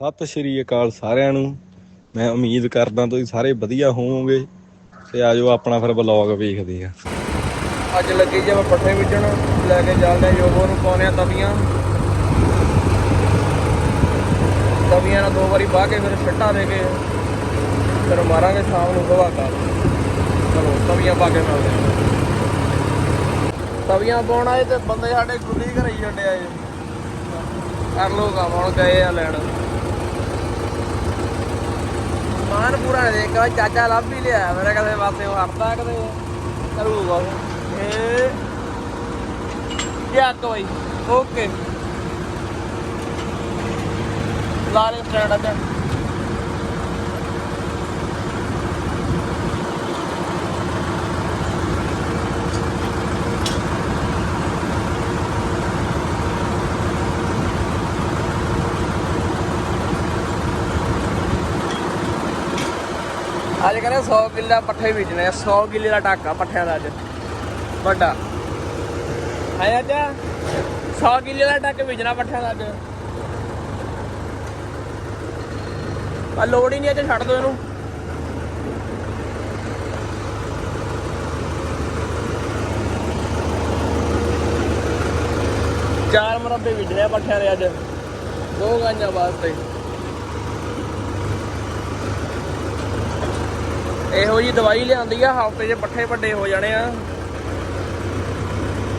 ਸਤਿ ਸ਼੍ਰੀ ਅਕਾਲ ਸਾਰਿਆਂ ਨੂੰ। ਮੈਂ ਉਮੀਦ ਕਰਦਾ ਤੁਸੀਂ ਸਾਰੇ ਵਧੀਆ ਹੋਵੋਗੇ ਤੇ ਆਜੋ ਆਪਣਾ ਫਿਰ ਬਲੌਗ ਵੇਖਦੇ ਆ ਅੱਜ ਲੱਗੀ ਜੇ ਮੈਂ ਪੱਠੇ ਵਿਚਣ ਲੈ ਕੇ ਚੱਲਦੇ ਯੋਗੋ ਨੂੰ ਪਾਉਣੇ ਆ ਤਵੀਆਂ। ਤਵੀਆਂ ਨਾਲ ਦੋ ਵਾਰੀ ਬਾਹ ਕੇ ਫਿਰ ਛੱਟਾ ਦੇ ਕੇ ਫਿਰ ਮਾਰਾਂਗੇ ਸ਼ਾਮ ਨੂੰ ਗਵਾ ਕਰ ਚਲੋ, ਤਵੀਆਂ ਪਾ ਕੇ ਮਿਲਦੇ ਤਵੀਆਂ ਪਾਉਣ ਆਏ ਤੇ ਬੰਦੇ ਸਾਡੇ ਗੁੱਲੀ ਘਰੇ ਹੀ ਛੱਡੇ ਆਏ ਕਰ ਲੋ ਹੁਣ ਗਏ ਆ ਲੈਣ। ਮਾਨ ਪੂਰਾ ਨੇ ਦੇਖਾ ਚਾਚਾ ਲੱਭ ਹੀ ਲਿਆ, ਮੇਰਾ ਕਦੇ ਪਾਸੇ ਉਹ ਹਟਦਾ ਕਦੇ ਕਰੂਗਾ ਇਹ ਚੱਕ ਬਈ ਓਕੇ। ਲਾਰੇ ਸਟੈਂਡ ਆ ਅੱਜ ਕਹਿੰਦੇ 100 ਕਿੱਲਾ ਪੱਠੇ ਬੀਜਣੇ ਆ 100 ਕਿੱਲੇ ਦਾ ਟਾਕਾ ਪੱਠਿਆਂ ਦਾ ਅੱਜ। ਵੱਡਾ। ਹੈ ਅੱਜ? 100 ਕਿੱਲੇ ਦਾ ਟੱਕ ਬੀਜਣਾ ਪੱਠਿਆਂ ਦਾ ਅੱਜ। ਆ ਲੋੜ ਹੀ ਨਹੀਂ ਅੱਜ, ਛੱਡ ਦੋ ਇਹਨੂੰ। ਚਾਰ ਮਰਬੇ ਵਿਜਣੇ ਪੱਠਿਆਂ ਦੇ ਅੱਜ। ਦੋ ਗਾਂਜਾਂ ਵਾਸਤੇ। ਇਹੋ ਜੀ ਦਵਾਈ ਲਿਆਂਦੀ ਆ, ਹਫ਼ਤੇ 'ਚ ਪੱਠੇ ਵੱਡੇ ਹੋ ਜਾਣੇ ਆ।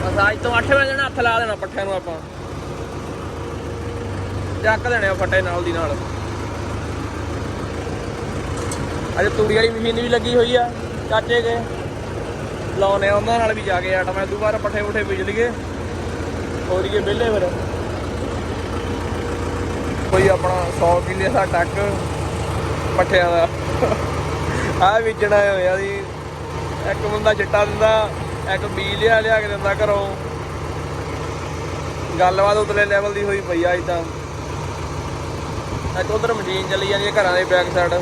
ਬਸ ਅੱਜ ਤੋਂ 8 ਵਜੇ ਨਾਲ ਹੱਥ ਲਾ ਦੇਣਾ ਪੱਠਿਆਂ ਨੂੰ ਆਪਾਂ। ਚੱਕ ਦੇਣੇ ਆ ਫੱਟੇ ਨਾਲ ਦੀ ਨਾਲ। ਅੱਜ ਤੂੜੀ ਵਾਲੀ ਮਸ਼ੀਨ ਵੀ ਲੱਗੀ ਹੋਈ ਆ, ਚਾਚੇ ਕੇ ਲਾਉਨੇ ਆ ਉਹਨਾਂ ਨਾਲ ਵੀ ਜਾ ਕੇ ਆਟਾ, ਮੈਂ ਦੁਬਾਰਾ ਪੱਠੇ ਪੁੱਠੇ ਬੀਜ ਲਈਏ। ਹੋਰੀਏ ਵਿਹਲੇ ਫਿਰ। ਕੋਈ ਆਪਣਾ 100 ਕਿੱਲੇ ਦਾ ਟੱਕ ਪੱਠਿਆਂ ਦਾ। ਆ ਵੇਚਣਾ ਹੋਇਆ ਸੀ ਇੱਕ ਬੰਦਾ ਚਿੱਟਾ ਦਿੰਦਾ, ਇੱਕ ਬੀ ਲਿਆ ਲਿਆ ਕੇ ਦਿੰਦਾ ਘਰੋਂ। ਗੱਲਬਾਤ ਉਤਲੇ ਲੈਵਲ ਦੀ ਹੋਈ ਪਈ ਆ ਅੱਜ ਤਾਂ। ਇੱਕ ਉਧਰ ਮਸ਼ੀਨ ਚੱਲੀ ਜਾਂਦੀ ਹੈ ਘਰਾਂ ਦੇ ਬੈਕ ਸਾਈਡ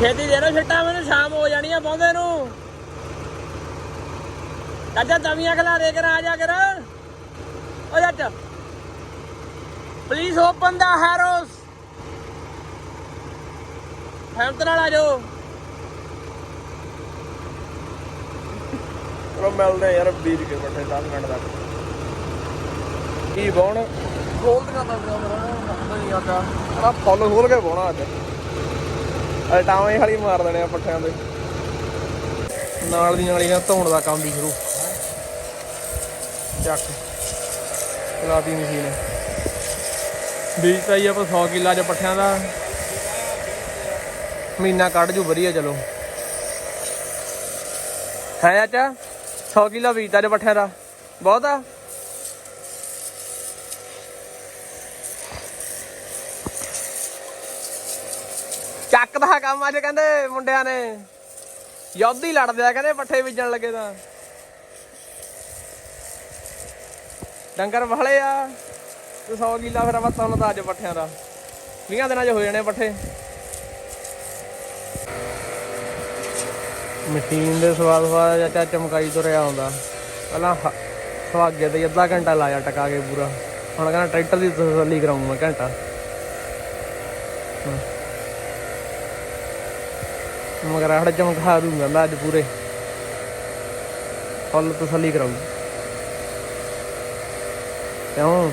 ਛੇਤੀ ਦੇ ਨਾ ਛਿੱਟਾ, ਮੈਨੂੰ ਸ਼ਾਮ ਹੋ ਜਾਣੀ ਆ ਪਾਉਂਦੇ ਨੂੰ। ਚਾਚਾ ਤਵੀਆਂ ਖਲਾ ਦੇ ਕੇ ਆ ਜਾ ਕਰ ਓ ਚਾਚਾ ਪਲੀਜ਼ ਓਪਨ ਦਾ ਹੈਰੋਸ ਹੈਮਤ ਨਾਲ ਆ ਜਾਓ। ਚਲੋ ਮਿਲਦੇ ਯਾਰ ਬੀਜ ਕੇ ਬੱਠੇ 10 ਮਿੰਟ ਤੱਕ। ਕੀ ਬੌਣ ਖੋਲ ਦਿਖਾ ਦਾ ਮੇਰਾ ਨਹੀਂ ਆਦਾ ਆ ਫੁੱਲ ਖੋਲ ਕੇ ਬੋਣਾ ਅੱਜ। ਅਲਟਾਵੇਂ ਵਾਲੀ ਮਾਰ ਦੇਣੇ ਆ ਪੱਠਿਆਂ ਦੇ ਨਾਲ ਦੀ ਨਾਲ ਹੀ ਨਾ ਧੋਣ ਦਾ ਕੰਮ ਵੀ ਸ਼ੁਰੂ। ਚੱਕ। ਚਲਾਤੀ ਮਸ਼ੀਨ। ਬੀਜ ਤਾਂ ਹੀ ਆਪਾਂ 100 ਕਿੱਲਾ ਚ ਪੱਠਿਆਂ ਦਾ। ਮਹੀਨਾ ਕੱਢ ਜੂ, ਵਧੀਆ ਚਲੋ। ਹੈ ਆਚਾ 100 ਕਿਲੋ ਬੀਜਤਾ ਜੇ ਪੱਠਿਆਂ ਦਾ। ਬਹੁਤ ਆ। ਚੱਕ ਦਾ ਕੰਮ ਅੱਜ ਕਹਿੰਦੇ ਮੁੰਡਿਆਂ ਨੇ। ਯੁੱਧ ਹੀ ਲੜਦੇ ਆ ਕਹਿੰਦੇ ਪੱਠੇ ਬੀਜਣ ਲੱਗੇ ਤਾਂ। ਡੰਗਰ ਵਾਲੇ ਆ। ਤੇ 100 ਕਿੱਲਾ ਫਿਰ ਆਪਾਂ ਤੁੰਨ ਦਾ ਅੱਜ ਪੱਠਿਆਂ ਦਾ। 20 ਦਿਨਾਂ 'ਚ ਹੋ ਜਾਣੇ ਪੱਠੇ। ਮਸ਼ੀਨ ਦੇ ਸਵਾਦ ਸਵਾਦ ਚਾਚਾ ਚਮਕਾਈ ਤੁਰਿਆ ਆਉਂਦਾ। ਪਹਿਲਾਂ ਸੁਹਾਗੇ ਤੇ ਅੱਧਾ ਘੰਟਾ ਲਾਇਆ ਟਕਾ ਕੇ ਪੂਰਾ। ਹੁਣ ਕਹਿੰਦਾ ਟਰੈਕਟਰ ਦੀ ਤਸੱਲੀ ਕਰਾਉਂ ਮੈਂ ਘੰਟਾ। ਮਗਰ ਆੜ ਚਮਕਾ ਦੂੰਗਾ ਮੈਂ ਅੱਜ ਪੂਰੇ। ਫੁੱਲ ਤਸੱਲੀ ਕਰਾਉਂ ਕਿਉਂ?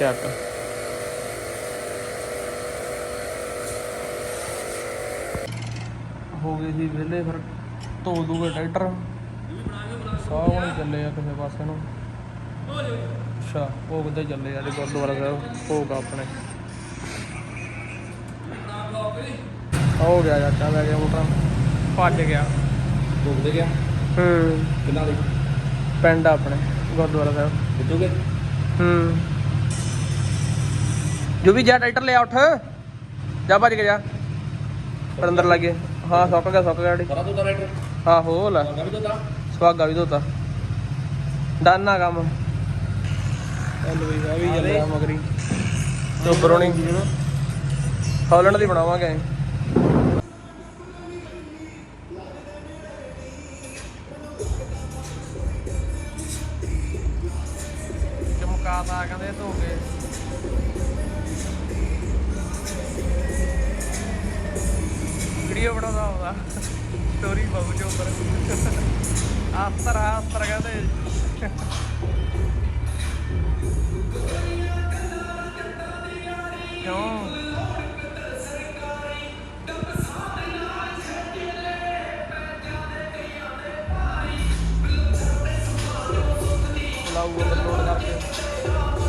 ਚੱਕ ਹੋ ਗਏ ਸੀ ਵਿਹਲੇ ਫਿਰ ਧੋ ਦੂਗੇ ਟਰੈਕਟਰ। ਸਾਹ ਨਹੀਂ ਚੱਲੇ ਆ ਕਿਸੇ ਪਾਸੇ ਨੂੰ। ਅੱਛਾ ਉਹ ਕਿੱਥੇ ਚੱਲੇ ਆ ਤੇ ਗੁਰਦੁਆਰਾ ਸਾਹਿਬ ਭੋਗ ਆਪਣੇ। ਹੋ ਗਿਆ ਚਾਚਾ ਲੈ ਗਿਆ ਮੋਟਰ ਭੱਜ ਗਿਆ। ਦੇ ਗਿਆ? ਹੂੰ। ਕਿੰਨਾ ਦੇ ਪਿੰਡ ਆਪਣੇ ਗੁਰਦੁਆਰਾ ਸਾਹਿਬ। ਕਿੱਥੋਂ ਹੂੰ। जो भी जा ट्रैक्टर ले उठ जा भज के जा पर अंदर लगे हाँ सौक गया सौक गया हाँ हो ला सुहागा भी धोता डन आ कम ਮਗਰੀ ਤੋਂ ਪਰੋਣੀ ਹੌਲੈਂਡ ਦੀ ਬਣਾਵਾਂਗੇ ਚਮਕਾ ਤਾਂ ਕਹਿੰਦੇ ਧੋ ਕੇ ਵੀਡੀਓ ਬਣਾਉਂਦਾ ਹੁੰਦਾ। ਸਟੋਰੀ ਬਾਬੂ ਜੋ ਉੱਪਰ। ਆਸਤਰ ਆਸਤਰ ਕਹਿੰਦੇ ਕਿਉਂ? ਲਾਉ ਅੰਦਰ ਲੋਡ ਕਰਕੇ।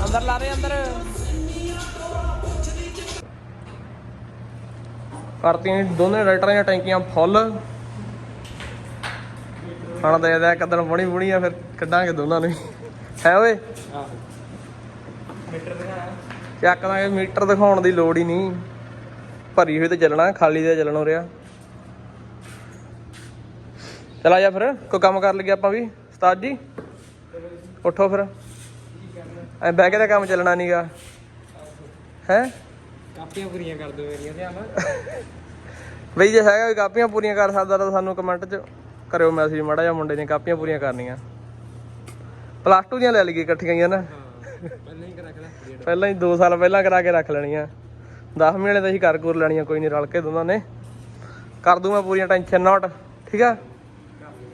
ਅੰਦਰ ਲਾ ਦੇ, ਅੰਦਰ। ਕਰਤੀਆਂ ਜੀ ਦੋਨੇ ਰਾਈਟਰਾਂ ਦੀਆਂ ਟੈਂਕੀਆਂ ਫੁੱਲ। ਹੁਣ ਦੇ ਦੇ ਕਦਨ ਬਣੀ ਬੁਣੀ ਆ ਫਿਰ ਕੱਢਾਂਗੇ ਦੋਨਾਂ ਨੂੰ। ਹੈ ਓਏ? ਮੀਟਰ ਦਿਖਾਇਆ ਚੱਕ ਦਾਂਗੇ ਮੀਟਰ ਦਿਖਾਉਣ ਦੀ ਲੋੜ ਹੀ ਨਹੀਂ। ਭਰੀ ਹੋਈ ਤੇ ਚੱਲਣਾ ਖਾਲੀ ਤੇ ਚੱਲਣ ਹੋ ਰਿਹਾ ਚਲਾ ਜਾ ਫਿਰ ਕੋਈ ਕੰਮ ਕਰ ਲਈਏ ਆਪਾਂ ਵੀ। ਉਸਤਾਦ ਜੀ ਉੱਠੋ ਫਿਰ। ਐ ਬਹਿ ਕੇ ਤਾਂ ਕੰਮ ਚੱਲਣਾ ਨਹੀਂਗਾ ਹੈ? ਕਾਪੀਆਂ ਪੂਰੀਆਂ ਕਰ ਦਿਓ ਮੇਰੀਆਂ ਧਿਆਨ ਬਈ ਜੇ ਹੈਗਾ ਵੀ ਕਾਪੀਆਂ ਪੂਰੀਆਂ ਕਰ ਸਕਦਾ ਤਾਂ ਸਾਨੂੰ ਕਮੈਂਟ 'ਚ ਕਰਿਓ ਮੈਸੇਜ ਮਾੜਾ ਜਿਹਾ ਮੁੰਡੇ ਦੀਆਂ ਕਾਪੀਆਂ ਪੂਰੀਆਂ ਕਰਨੀਆਂ। ਪਲੱਸ 2 ਦੀਆਂ ਲੈ ਲਈਏ ਇਕੱਠੀਆਂ ਹੀ ਨਾ? ਪਹਿਲਾਂ ਹੀ ਕਰਾ ਕੇ ਰੱਖ ਪਹਿਲਾਂ ਹੀ 2 ਸਾਲ ਪਹਿਲਾਂ ਕਰਾ ਕੇ ਰੱਖ ਲੈਣੀਆਂ। 10 ਵਾਲੇ ਤਾਂ ਅਸੀਂ ਕਰ ਕੁਰ ਲੈਣੀਆਂ ਕੋਈ ਨਹੀਂ ਰਲ ਕੇ ਦੋਨਾਂ ਨੇ। ਕਰ ਦੂੰ ਮੈਂ ਪੂਰੀਆਂ ਟੈਨਸ਼ਨ ਨਾਟ ਠੀਕ ਆ?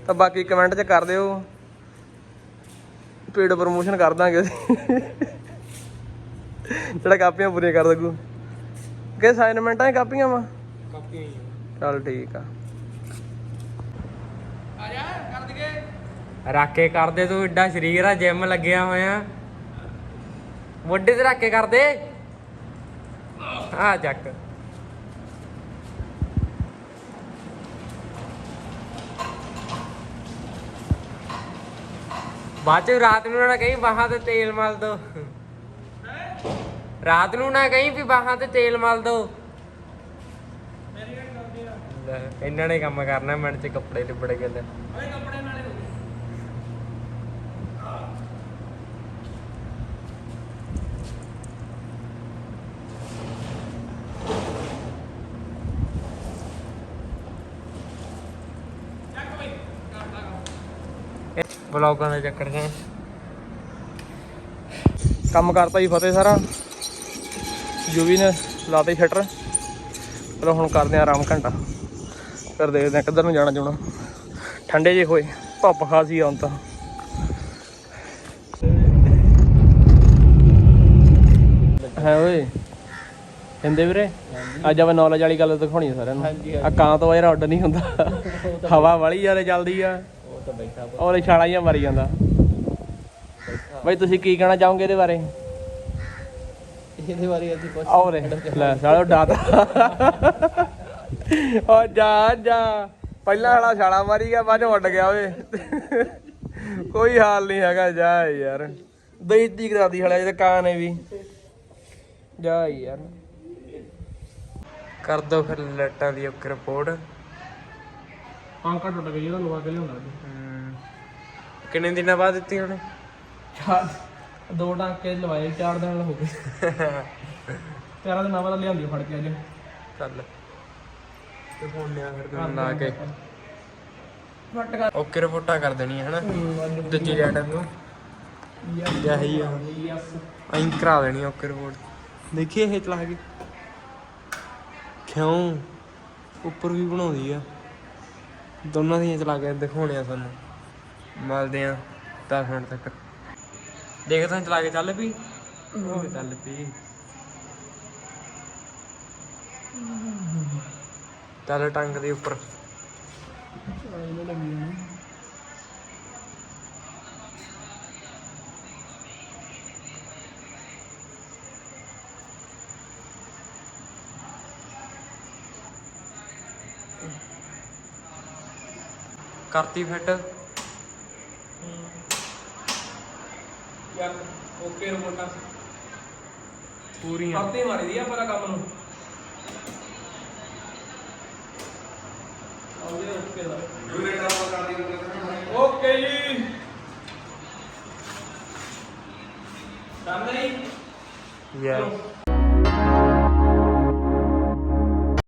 ਤਾਂ ਬਾਕੀ ਕਮੈਂਟ 'ਚ ਕਰ ਦਿਓ। ਪੇਡ ਪ੍ਰੋਮੋਸ਼ਨ ਕਰ ਦਾਂਗੇ ਜਿਹੜਾ ਕਾਪੀਆਂ ਪੂਰੀਆਂ ਕਰ ਦਗੂ ਕਿ ਅਸਾਈਨਮੈਂਟਾਂ ਹੀ ਕਾਪੀਆਂ ਵਾ? ਕਾਪੀਆਂ ਹੀ ਆ। ਚੱਲ ਠੀਕ ਆ। ਆ ਜਾ ਕਰ ਦਈਏ। ਕਰਦੇ ਤੂੰ ਏਡਾ ਸ਼ਰੀਰ ਆ ਜਿਮ ਲੱਗਿਆ ਹੋਇਆ। ਮੋਢੇ ਤੇ ਰੱਖ ਕੇ ਕਰਦੇ ਆ ਚੱਕ। ਬਾਅਦ ਚ ਰਾਤ ਨੂੰ ਨਾ ਕਹੀਂ ਬਾਹਾਂ ਤੇ ਤੇਲ ਮਲ ਦੋ। ਰਾਤ ਨੂੰ ਨਾ ਕਹੀਂ ਵੀ ਬਾਹਾਂ ਤੇ ਤੇਲ ਮਲ ਦੋ। ਲੈ, ਇਹਨਾਂ ਨੇ ਕੰਮ ਕਰਨਾ ਮਿੰਟ ਚ ਕੱਪੜੇ ਲਿਬੜ ਗਏ ਲੈ। ਬਲੌਗਾਂ ਦੇ ਚੱਕਰ 'ਚ ਕੰਮ ਕਰਤਾ ਜੀ ਫਤਿਹ ਸਾਰਾ। ਜੁਵੀ ਨੇ ਲਾਤੇ ਸ਼ਟਰ ਚਲੋ ਹੁਣ ਕਰਦੇ ਆ ਆਰਾਮ ਘੰਟਾ। ਫਿਰ ਦੇਖਦੇ ਆ ਕਿੱਧਰ ਨੂੰ ਜਾਣਾ ਜਾਣਾ। ਠੰਡੇ ਜੇ ਹੋਏ ਧੁੱਪ ਖਾਸੀ ਆਉਂ ਤਾਂ। ਹੈ ਓਏ ਕਹਿੰਦੇ ਵੀਰੇ ਅੱਜ ਆਪਾਂ ਨੌਲੇਜ ਵਾਲੀ ਗੱਲ ਦਿਖਾਉਣੀ ਆ ਸਾਰਿਆਂ ਨੂੰ। ਆ ਕਾਂ ਤੋਂ ਯਾਰ ਉੱਡ ਨਹੀਂ ਹੁੰਦਾ। ਹਵਾ ਵਾਲੀ ਯਾਰ ਚੱਲਦੀ ਆ। ਉਹ ਤਾਂ ਬੈਠਾ ਔਰ ਛਾਲਾ ਜਿਹਾ ਮਾਰੀ ਜਾਂਦਾ। ਬਈ ਤੁਸੀਂ ਕੀ ਕਹਿਣਾ ਚਾਹੋਗੇ ਇਹਦੇ ਬਾਰੇ? ਇਹਦੇ ਬਾਰੇ ਅਸੀਂ ਕੁਝ ਔਰੇ ਲੈ ਸਾਲੋ ਡਾਤਾ ਓ ਜਾ ਜਾ। ਪਹਿਲਾਂ ਵਾਲਾ ਛਾਲਾ ਮਾਰੀ ਗਿਆ ਬਾਅਦ ਉੱਡ ਗਿਆ ਓਏ। ਕੋਈ ਹਾਲ ਨਹੀਂ ਹੈਗਾ ਜਾ ਯਾਰ। ਬੇਇੱਜ਼ਤੀ ਕਰਾਦੀ ਹਲੇ ਜਿਹਦੇ ਕਾਂ ਨੇ ਵੀ। ਜਾ ਯਾਰ। ਕਰ ਦੋ ਫਿਰ ਲੱਟਾਂ ਦੀ ਇੱਕ ਰਿਪੋਰਟ ਪੰਕਾ ਟੁੱਟ ਗਈ ਉਹਦਾ ਲਵਾ ਕੇ ਲਿਆਉਂਦਾ ਕਿੰਨੇ ਦਿਨਾਂ ਬਾਅਦ ਦਿੱਤੀ ਉਹਨੇ? ਦੋ ਟਾਂਕੇ ਲਵਾਏ ਚਾਰ ਦਿਨ ਹੋ ਗਏ। ਤੇਰਾ ਦਿਨ ਵਾਲਾ ਲਿਆਂਦੀ ਫੜ ਕੇ ਅੱਜ। ਚੱਲ। ਤੇ ਫੋਨ ਲਿਆ ਫਿਰ ਤੈਨੂੰ ਲਾ ਕੇ। ਫਟ ਕਰ। ਓਕੇ ਰਿਪੋਰਟਾਂ ਕਰ ਦੇਣੀਆਂ ਹਨਾ? ਦੂਜੀ ਲੈਟਰ ਨੂੰ। ਜਾਹੀ ਆ। ਯਸ ਅਹੀਂ ਕਰਾ ਦੇਣੀ ਓਕੇ ਰਿਪੋਰਟ ਦੇਖੀ ਇਹ ਚਲਾ ਕੇ। ਕਿਉਂ? ਉੱਪਰ ਵੀ ਬਣਾਉਂਦੀ ਆ। ਦੋਨਾਂ ਦੀਆਂ ਚਲਾ ਕੇ ਦਿਖਾਉਣੇ ਆ ਸਾਨੂੰ। ਮਿਲਦੇ ਆ 10 ਮਿੰਟ ਤੱਕ। ਦੇਖ ਤਾਂ ਚਲਾ ਕੇ ਚੱਲ ਪਈ। ਉਹ ਚੱਲ ਪਈ। ਚੱਲ ਟੰਗ ਦੇ ਉੱਪਰ। ਕਰਤੀ ਫਿੱਟ। ਓਕੇ ਰਿਪੋਰਟਾਂ ਪੂਰੀਆਂ। ਹਫ਼ਤੇ ਮਾਰੀ ਦੀ ਆ ਪਰਾ ਕੰਮ ਨੂੰ। ਆਉਂਦੇ ਓਕੇ ਦਾ। ਓਕੇ ਜੀ। ਡਨ ਨਹੀਂ? ਯੈਸ।